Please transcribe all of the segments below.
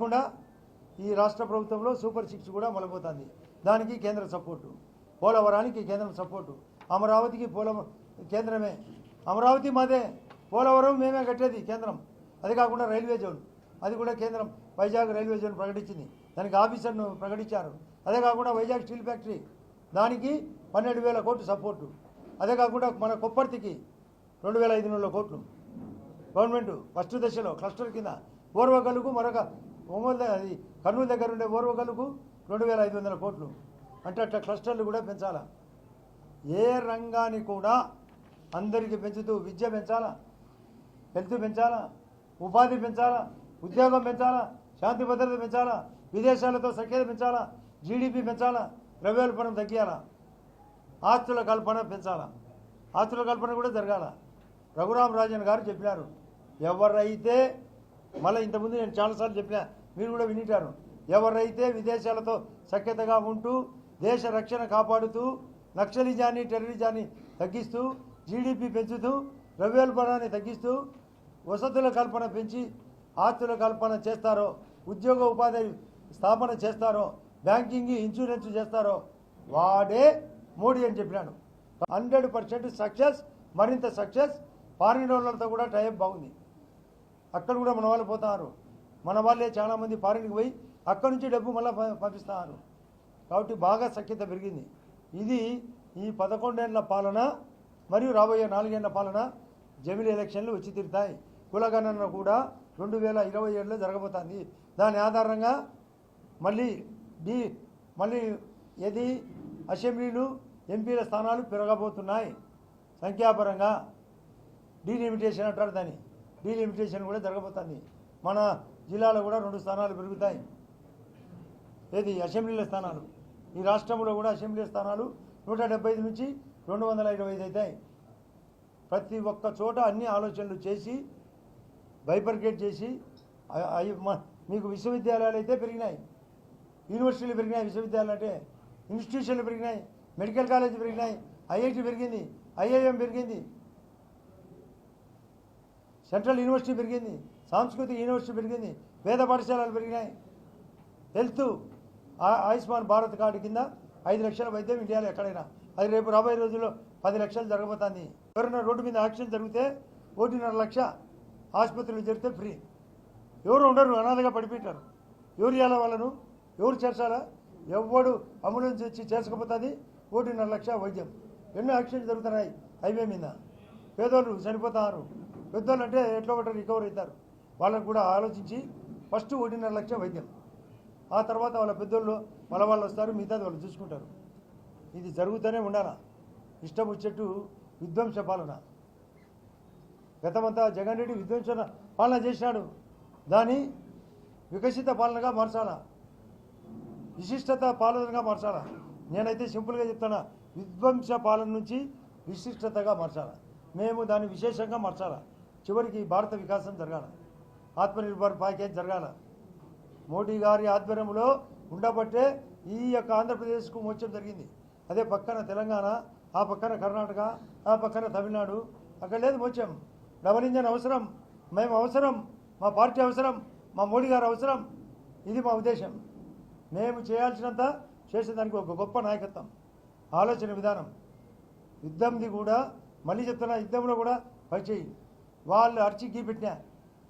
కాకుండా ఈ రాష్ట్ర ప్రభుత్వంలో సూపర్ సిక్స్ కూడా మొలబోతుంది దానికి కేంద్ర సపోర్టు. పోలవరానికి కేంద్రం సపోర్టు. అమరావతికి పోల కేంద్రమే. అమరావతి మాదే. పోలవరం మేమే కట్టేది కేంద్రం. అది కాకుండా రైల్వే జోన్. అది కూడా కేంద్రం. వైజాగ్ రైల్వే జోన్ ప్రకటించింది. దానికి ఆఫీసర్ను ప్రకటించారు. అదే కాకుండా వైజాగ్ స్టీల్ ఫ్యాక్టరీ. దానికి పన్నెండు వేల కోట్లు సపోర్టు. అదే కాకుండా మన కొప్పర్తికి రెండు వేల ఐదు వందల కోట్లు. గవర్నమెంట్ ఫస్ట్ దశలో క్లస్టర్ కింద. పూర్వకలకు మరొక ఒంగోలు అది కర్నూలు దగ్గర ఉండే ఓర్వగలుగు రెండు వేల ఐదు వందల కోట్లు. అంటే అట్లా క్లస్టర్లు కూడా పెంచాలా? ఏ రంగాన్ని కూడా అందరికీ పెంచుతూ విద్య పెంచాలా? హెల్త్ పెంచాలా? ఉపాధి పెంచాలా? ఉద్యోగం పెంచాలా? శాంతి భద్రత పెంచాలా? విదేశాలతో సఖ్యత పెంచాలా? జీడిపి పెంచాలా? ద్రవ్యోల్బణం తగ్గియాలా? ఆస్తుల కల్పన పెంచాలా? ఆస్తుల కల్పన కూడా జరగాల? రఘురామరాజన్ గారు చెప్పినారు. ఎవరైతే మళ్ళీ ఇంతకుముందు నేను చాలాసార్లు చెప్పినా మీరు కూడా వినిటారు. ఎవరైతే విదేశాలతో సఖ్యతగా ఉంటూ దేశ రక్షణ కాపాడుతూ నక్సలిజాన్ని టెర్రరిజాన్ని తగ్గిస్తూ జీడిపి పెంచుతూ ద్రవ్యోల్బణాన్ని తగ్గిస్తూ వసతుల కల్పన పెంచి ఆస్తుల కల్పన చేస్తారో ఉద్యోగ ఉపాధి స్థాపన చేస్తారో బ్యాంకింగ్ ఇన్సూరెన్స్ చేస్తారో వాడే మోడీ అని చెప్పినాను హండ్రెడ్ పర్సెంట్ సక్సెస్ మరింత సక్సెస్ ఫారిన్ వాళ్ళతో కూడా టైప్ బాగుంది. అక్కడ కూడా మన వాళ్ళు పోతున్నారు మన వాళ్ళే చాలామంది ఫారిన్కి పోయి అక్కడి నుంచి డబ్బు మళ్ళీ పంపిస్తున్నారు. కాబట్టి బాగా సఖ్యత పెరిగింది. ఇది ఈ పదకొండేళ్ళ పాలన మరియు రాబోయే నాలుగేళ్ళ పాలన జమిలి ఎలక్షన్లు వచ్చి తీరుతాయి. కులగణన కూడా రెండు వేల ఇరవై ఏడులో జరగబోతుంది. దాని ఆధారంగా మళ్ళీ డి మళ్ళీ ఏది? అసెంబ్లీలు ఎంపీల స్థానాలు పెరగబోతున్నాయి. సంఖ్యాపరంగా డీలిమిటేషన్ అంటారు దాన్ని. డీలిమిటేషన్ కూడా జరగబోతుంది. మన జిల్లాలో కూడా రెండు స్థానాలు పెరుగుతాయి. ఏది? అసెంబ్లీల స్థానాలు. ఈ రాష్ట్రంలో కూడా అసెంబ్లీ స్థానాలు నూట డెబ్బై ఐదు నుంచి రెండు వందల ఇరవై ఐదు అవుతాయి. ప్రతి ఒక్క చోట అన్ని ఆలోచనలు చేసి బైపర్కేట్ చేసి మీకు విశ్వవిద్యాలయాలు అయితే పెరిగినాయి. యూనివర్సిటీలు పెరిగినాయి విశ్వవిద్యాలయాలు అంటే ఇన్స్టిట్యూషన్లు పెరిగినాయి మెడికల్ కాలేజ్ పెరిగినాయి ఐఐటి పెరిగింది ఐఐఎం పెరిగింది. సెంట్రల్ యూనివర్సిటీ పెరిగింది సాంస్కృతిక యూనివర్సిటీ పెరిగింది వేద పాఠశాలలు పెరిగినాయి. హెల్త్ ఆయుష్మాన్ భారత్ కార్డు కింద ఐదు లక్షల వైద్యం ఇండియాలో ఎక్కడైనా. అది రేపు రాబోయే రోజుల్లో పది లక్షలు జరగబోతుంది. ఎవరైనా రోడ్డు మీద యాక్సిడెంట్ జరిగితే ఒకటిన్నర లక్ష ఆసుపత్రులు జరిగితే ఫ్రీ. ఎవరు ఉండరు అనాథగా పడిపెట్టారు ఎవరు ఇవ్వాలా వాళ్ళను? ఎవరు చేర్చాలా? ఎవడు అంబులెన్స్ వచ్చి చేర్చకపోతుంది? ఒకటిన్నర లక్ష వైద్యం. ఎన్నో యాక్సిడెంట్ జరుగుతున్నాయి హైవే మీద. పేదోళ్ళు చనిపోతున్నారు పెద్దోళ్ళు అంటే ఎట్లా ఒకటి రికవర్ అవుతారు. వాళ్ళకు కూడా ఆలోచించి ఫస్ట్ ఒకటిన్నర లక్ష వైద్యం. ఆ తర్వాత వాళ్ళ పెద్దోళ్ళు వాళ్ళ వాళ్ళు వస్తారు మిగతాది వాళ్ళు చూసుకుంటారు. ఇది జరుగుతూనే ఉండాలా? ఇష్టం వచ్చేట్టు విధ్వంస పాలన. గతమంతా జగన్ రెడ్డి విధ్వంస పాలన చేసినాడు. దాన్ని వికసిత పాలనగా మార్చాలా? విశిష్టత పాలనగా మార్చాలా? నేనైతే సింపుల్గా చెప్తానా విధ్వంస పాలన నుంచి విశిష్టతగా మార్చాలా? మేము దాన్ని విశేషంగా మార్చాలా? చివరికి భారత వికాసం జరగాల. ఆత్మనిర్భర్ ప్యాకేజ్ జరగాల. మోడీ గారి ఆధ్వర్యంలో ఉండబట్టే ఈ యొక్క ఆంధ్రప్రదేశ్కు మోచం జరిగింది. అదే పక్కన తెలంగాణ ఆ పక్కన కర్ణాటక ఆ పక్కన తమిళనాడు. అక్కడ లేదు మోచం డబల్ ఇంజన్ అవసరం. మేము అవసరం. మా పార్టీ అవసరం. మా మోడీ గారు అవసరం. ఇది మా ఉద్దేశం. మేము చేయాల్సినంత చేసేదానికి ఒక గొప్ప నాయకత్వం. ఆలోచన విధానం. యుద్ధంది కూడా మళ్ళీ చెప్తున్నా యుద్ధంలో కూడా పరిచయం. వాళ్ళు అర్చి గీ పెట్టినా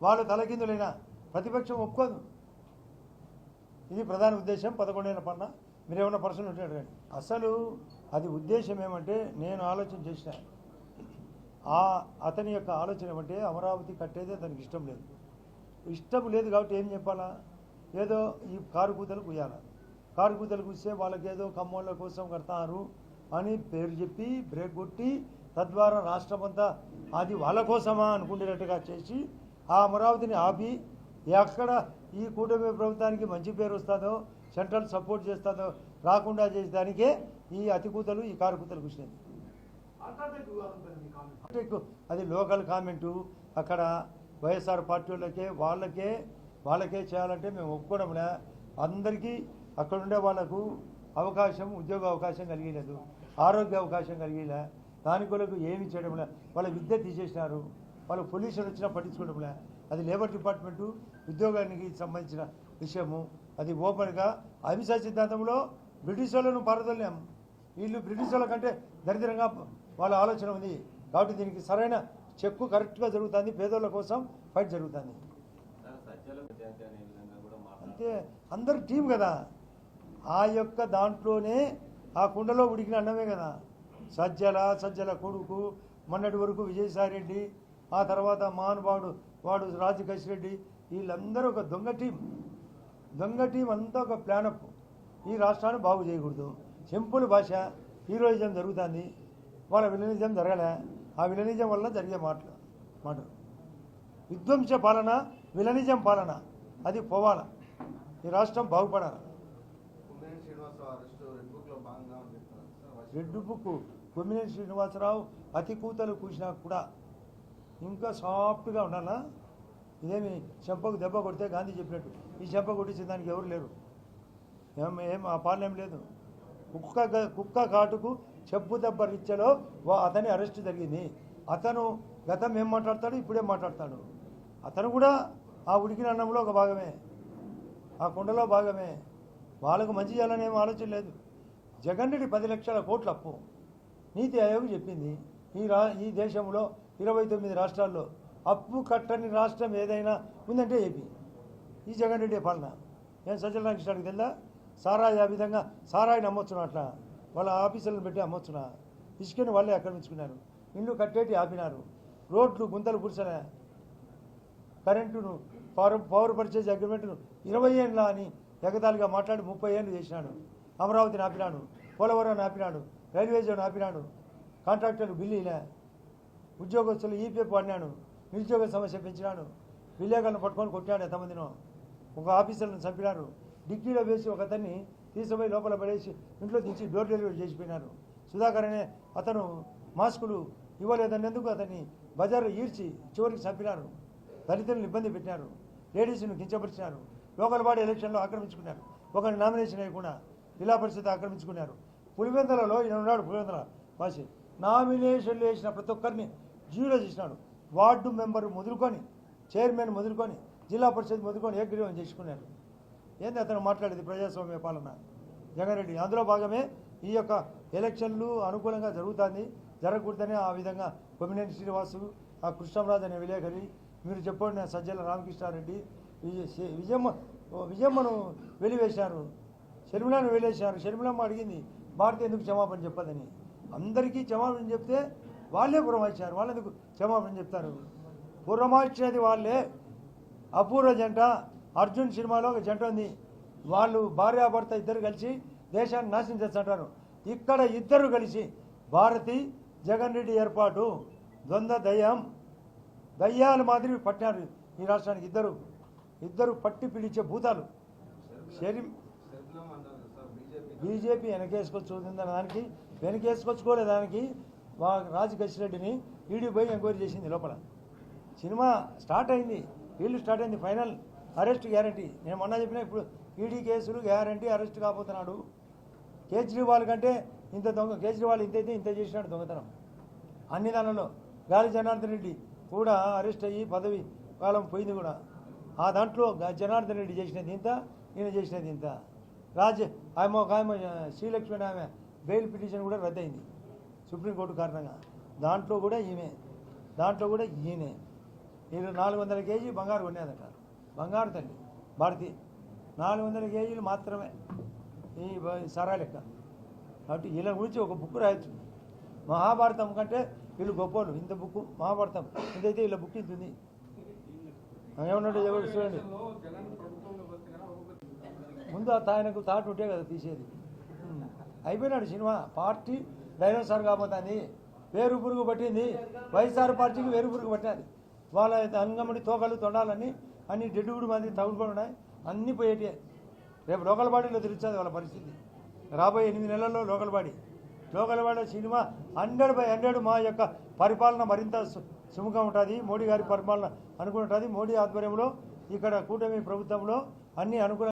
వాళ్ళు తలకిందులైనా ప్రతిపక్షం ఒప్పుకోదు. ఇది ప్రధాన ఉద్దేశం పదకొండైన పన్న. మీరు ఏమైనా పర్సన్ ఉంటాడు కానీ అసలు అది ఉద్దేశం ఏమంటే నేను ఆలోచన చేసిన ఆ అతని యొక్క ఆలోచన ఏమంటే అమరావతి కట్టేదే అతనికి ఇష్టం లేదు. ఇష్టం లేదు కాబట్టి ఏం చెప్పాలా? ఏదో ఈ కారు కూతలు కుయ్యాల? కారు కూతలు కూస్తే వాళ్ళకేదో కమ్మోళ్ళ కోసం కడతారు అని పేరు చెప్పి బ్రేక్ కొట్టి తద్వారా రాష్ట్రమంతా అది వాళ్ళ కోసమా అనుకునేటట్టుగా చేసి ఆ అమరావతిని ఆపి ఎక్కడ ఈ కూటమి ప్రభుత్వానికి మంచి పేరు వస్తుందో సెంట్రల్ సపోర్ట్ చేస్తుందో రాకుండా చేసేదానికే ఈ అతికూతలు ఈ కారుకూతలు కూర్చున్నాయి అది లోకల్ కామెంటు. అక్కడ వైఎస్ఆర్ పార్టీ వాళ్ళకే వాళ్ళకే వాళ్ళకే చేయాలంటే మేము ఒప్పుకోవడంలే అందరికీ అక్కడ ఉండే వాళ్ళకు అవకాశం ఉద్యోగ అవకాశం కలిగలేదు ఆరోగ్య అవకాశం కలిగలే? దాని కొరకు ఏమి చేయడంలే వాళ్ళ విద్య తీసేసినారు. వాళ్ళ పొల్యూషన్ వచ్చినా పట్టించుకోవడంలే అది లేబర్ డిపార్ట్మెంటు ఉద్యోగానికి సంబంధించిన విషయము. అది ఓపెన్గా అహింసా సిద్ధాంతంలో బ్రిటిష్ వాళ్ళను పారదోలేం వీళ్ళు బ్రిటిష్ వాళ్ళ కంటే దరిద్రంగా వాళ్ళ ఆలోచన ఉంది. కాబట్టి దీనికి సరైన చెక్కు కరెక్ట్గా జరుగుతుంది. పేదోళ్ళ కోసం ఫైట్ జరుగుతుంది. సార్ అంటే అందరు టీం కదా. ఆ యొక్క దాంట్లోనే ఆ కుండలో ఉడికిన అన్నమే కదా. సజ్జల సజ్జల కొడుకు మొన్నటి వరకు విజయసాయి రెడ్డి ఆ తర్వాత మహానుభావుడు వాడు రాజకేష్ రెడ్డి వీళ్ళందరూ ఒక దొంగ టీం. దొంగ టీం అంతా ఒక ప్లానప్ ఈ రాష్ట్రాన్ని బాగు చేయకూడదు. సింపుల్ భాష హీరోయిజం జరుగుతుంది. వాళ్ళ విలనిజం జరగలే. ఆ విలనిజం వల్ల జరిగే మాటలు మాటలు. విధ్వంస పాలన విలనిజం పాలన. అది పోవాల. ఈ రాష్ట్రం బాగుపడాలి. రెడ్ బుక్ కొమ్మినేని శ్రీనివాసరావు అతి కూతలు కూసినా కూడా ఇంకా సాఫ్ట్గా ఉండాలా? ఇదేమి చెంపకు దెబ్బ కొడితే గాంధీ చెప్పినట్టు. ఈ చెంప కొట్టించిన దానికి ఎవరు లేరు. ఏం ఏం ఆ పాలన ఏం లేదు. కుక్క కుక్క కాటుకు చెప్పు దెబ్బ రిచ్చలో అతని అరెస్ట్ జరిగింది. అతను గతం ఏం మాట్లాడతాడు? ఇప్పుడేం మాట్లాడతాడు? అతను కూడా ఆ ఉడికిన అన్నంలో ఒక భాగమే. ఆ కుండలో భాగమే. వాళ్ళకు మంచి చేయాలనే ఆలోచన లేదు. జగన్ రెడ్డి పది లక్షల కోట్లు అప్పు. నీతి ఆయోగ్ చెప్పింది. ఈ రా ఈ దేశంలో ఇరవై తొమ్మిది రాష్ట్రాల్లో అప్పు కట్టని రాష్ట్రం ఏదైనా ఉందంటే ఏపీ. ఈ జగన్ రెడ్డి పాలన. నేను సజ్జల రామకృష్ణానికి తెలుదా? సారాయి ఆ విధంగా సారాయిని అమ్మొచ్చున్నా అట్లా. వాళ్ళ ఆఫీసులను పెట్టి అమ్మొచ్చునా? ఇసుకని వాళ్ళే ఆక్రమించుకున్నారు ఇల్లు కట్టేటి ఆపినారు. రోడ్లు గుంతలు పురుసలే కరెంటును పవర్ పవర్ పర్చేజ్ అగ్రిమెంట్ను ఇరవై ఏళ్ళ అని ఎగతాళిగా మాట్లాడి ముప్పై ఏళ్ళు చేసినాడు. అమరావతిని ఆపినాడు. పోలవరం ఆపినాడు. రైల్వే జోన్ ఆపినాడు కాంట్రాక్టర్లు బిల్లీలే. ఉద్యోగస్తులు ఈపీఎఫ్ వాడినాడు నిరుద్యోగ సమస్య పెంచినాడు విలేకరులను పట్టుకొని కొట్టాడు ఎంతమందినో. ఒక ఆఫీసర్లను చంపినారు. డిక్కీలో వేసి ఒక అతన్ని తీసుకుపోయి లోపల పడేసి ఇంట్లో దించి డోర్ డెలివరీ చేసిపోయినారు. సుధాకర్ అనే అతను మాస్కులు ఇవ్వలేదన్నందుకు అతన్ని బజార్లో ఈడ్చి చివరికి చంపినారు. దళితులను ఇబ్బంది పెట్టినారు. లేడీస్ను కించపరిచినారు. లోకల్ బాడీ ఎలక్షన్లో ఆక్రమించుకున్నారు. ఒకరిని నామినేషన్ అయ్యకుండా జిల్లా పరిషత్ ఆక్రమించుకున్నారు. పులివెందలలో ఈయన ఉన్నాడు పులివెందల మాసి నామినేషన్లు వేసిన ప్రతి ఒక్కరిని జీరో చేసినాడు. వార్డు మెంబర్ మొదలుకొని చైర్మన్ మొదలుకొని జిల్లా పరిషత్ మొదలుకొని ఏకగ్రీవం చేసుకున్నారు ఏంది అతను మాట్లాడేది ప్రజాస్వామ్య పాలన? జగన్ రెడ్డి అందులో భాగమే ఈ యొక్క ఎలక్షన్లు అనుకూలంగా జరుగుతుంది జరగకూడదని ఆ విధంగా కొమ్మినేని శ్రీనివాసు ఆ కృష్ణంరాజు అనే విలేకరి మీరు చెప్పండి సజ్జల రామకృష్ణారెడ్డి విజయ విజయమ్మ ఓ విజయమ్మను వెలివేశారు. షర్మిలను వెలివేశారు. షర్మిలమ్మ అడిగింది భారతి ఎందుకు క్షమాపణ చెప్పదని అందరికీ క్షమాపణ చెప్తే వాళ్ళే పురమాయించారు వాళ్ళు ఎందుకు క్షమాపణ చెప్తారు? పురమాయించేది వాళ్ళే. అపూర్వ జంట అర్జున్ సినిమాలో ఒక జంట ఉంది. వాళ్ళు భార్యాభర్త ఇద్దరు కలిసి దేశాన్ని నాశనం చేస్తుంటారు. ఇక్కడ ఇద్దరు కలిసి భారతి జగన్ రెడ్డి ఏర్పాటు. ద్వంద్వ దయ్యం. దయ్యాల మాదిరి పట్టినారు ఈ రాష్ట్రానికి ఇద్దరు. ఇద్దరు పట్టి పిలిచే భూతాలు. శరీరం బీజేపీ వెనకేసుకొచ్చి చూసిందన్న దానికి వెనకేసుకొచ్చుకోలే దానికి రాజకృష్ణరెడ్డిని ఈడీ పోయి ఎంక్వైరీ చేసింది లోపల. సినిమా స్టార్ట్ అయింది వీళ్ళు స్టార్ట్ అయింది ఫైనల్ అరెస్ట్ గ్యారంటీ. నేను మొన్న చెప్పిన ఇప్పుడు ఈడీ కేసులు గ్యారంటీ అరెస్ట్ కాబోతున్నాడు. కేజ్రీవాల్ కంటే ఇంత దొంగ కేజ్రీవాల్ ఇంత అయితే ఇంత చేసినాడు దొంగతనం. అన్ని దానిలో గాలి జనార్దన్ రెడ్డి కూడా అరెస్ట్ అయ్యి పదవి కాలం పోయింది కూడా. ఆ దాంట్లో జనార్దన్ రెడ్డి చేసినది ఇంత ఈయన చేసినది ఇంత. రాజ్ ఆమె ఒక ఆమె శ్రీలక్ష్మి ఆమె బెయిల్ పిటిషన్ కూడా రద్దయింది సుప్రీంకోర్టు కారణంగా. దాంట్లో కూడా ఈమె దాంట్లో కూడా ఈయనే. వీళ్ళు నాలుగు వందల కేజీ బంగారు కొనేదట. బంగారు తల్లి భారతి. నాలుగు వందల కేజీలు మాత్రమే ఈ సరా లెక్క. కాబట్టి వీళ్ళ గురించి ఒక బుక్ రాయొచ్చు. మహాభారతం కంటే వీళ్ళు గొప్పలు ఇంత బుక్ మహాభారతం. ఇంతైతే వీళ్ళ బుక్ ఇంతుంది. ఏమన్నాడు ఎవరు? చూడండి. ముందు ఆయనకు థాట్ ఉంటే కదా తీసేది. అయిపోయినాడు సినిమా. పార్టీ డైనోసార్ కాబోతుంది. వేరు పురుగు పట్టింది. వైఎస్ఆర్ పార్టీకి వేరు పురుగు పట్టినది. వాళ్ళ అంగమడి తోకలు తొండాలని అన్ని డెడ్డుగుడు మంది తగులుకొని ఉన్నాయి. అన్నీ పోయేటి రేపు లోకల్ బాడీలో తెలుస్తుంది వాళ్ళ పరిస్థితి. రాబోయే ఎనిమిది నెలల్లో local body. Local body cinema hundred by hundred మా యొక్క పరిపాలన మరింత సు- ఉంటుంది. మోడీ గారి పరిపాలన అనుకుని ఉంటుంది. మోడీ ఆధ్వర్యంలో ఇక్కడ కూటమి ప్రభుత్వంలో అన్ని అనుకూల